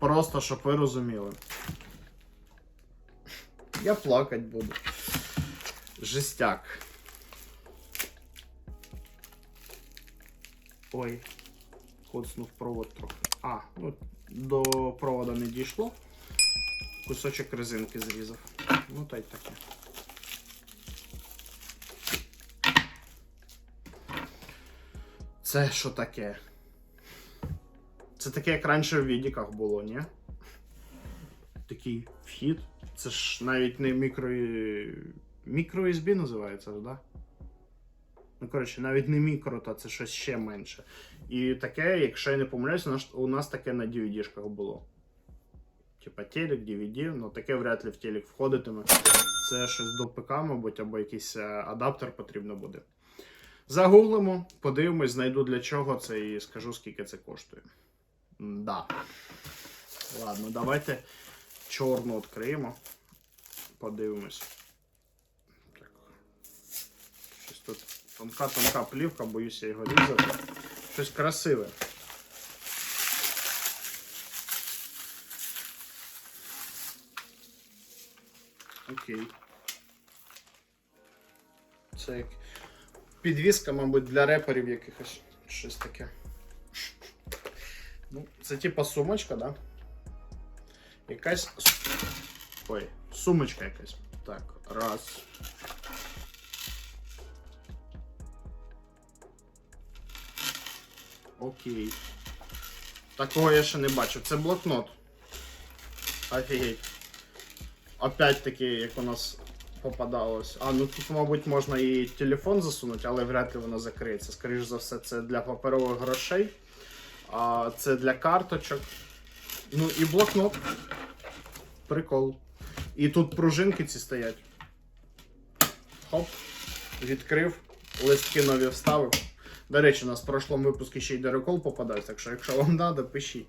Просто, щоб ви розуміли. Я плакать буду. Жестяк. Ой, коцнув провод трохи. А, ну, до провода не дійшло. Кусочок резинки зрізав. Ну, та й таке. Це що таке? Це таке, як раніше в відіках було, ні? Такий вхід. Це ж навіть не мікро. Мікро USB називається, ж, да? Ну, коротше, навіть не мікро, та це щось ще менше. І таке, якщо я не нас, у нас таке на DVD-шках було. Типа телек, DVD, ну таке вряд ли в телек входитиме. Це щось до ПК, мабуть, або якийсь е, адаптер потрібно буде. Загуглимо, подивимось, знайду для чого це і скажу, скільки це коштує. Да. Ладно, давайте чорну відкриємо. Подивимось. Так. Щось тут тонка-тонка плівка, боюся його різати. Щось красиве. Окей. Це як підвіска, мабуть, для реперів якихось. Щось таке. Ну, це типа сумочка, да? Якась. Ой, сумочка якась. Так, раз. Окей. Такого я ще не бачив. Це блокнот. Офігеть. Опять таки, як у нас попадалось. А, ну тут, мабуть, можна і телефон засунути, але вряд ли воно закриється. Скоріше за все, це для паперових грошей. А це для карточок. Ну і блокнот. Прикол. І тут пружинки ці стоять. Хоп. Відкрив, листки нові вставив. До речі, у нас в прошлому випуску ще й дерекол попадався, так що якщо вам треба, пишіть.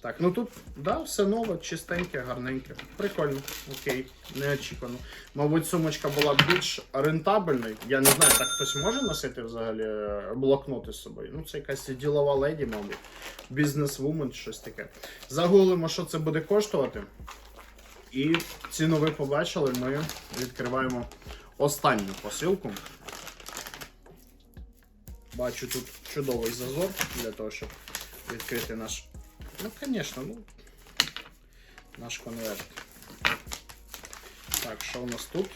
Так, ну тут, да, все нове, чистеньке, гарненьке. Прикольно, окей, неочікувано. Мабуть, сумочка була більш рентабельною. Я не знаю, так хтось може носити взагалі е, блокноти з собою. Ну, це якась ділова леді, мабуть. Бізнес-вумен, щось таке. Загуглимо, що це буде коштувати. І ціну ви побачили, ми відкриваємо останню посилку. Бачу тут чудовий зазор для того, щоб відкрити наш. Ну, конечно, ну. Наш конверт. Так, що у нас тут?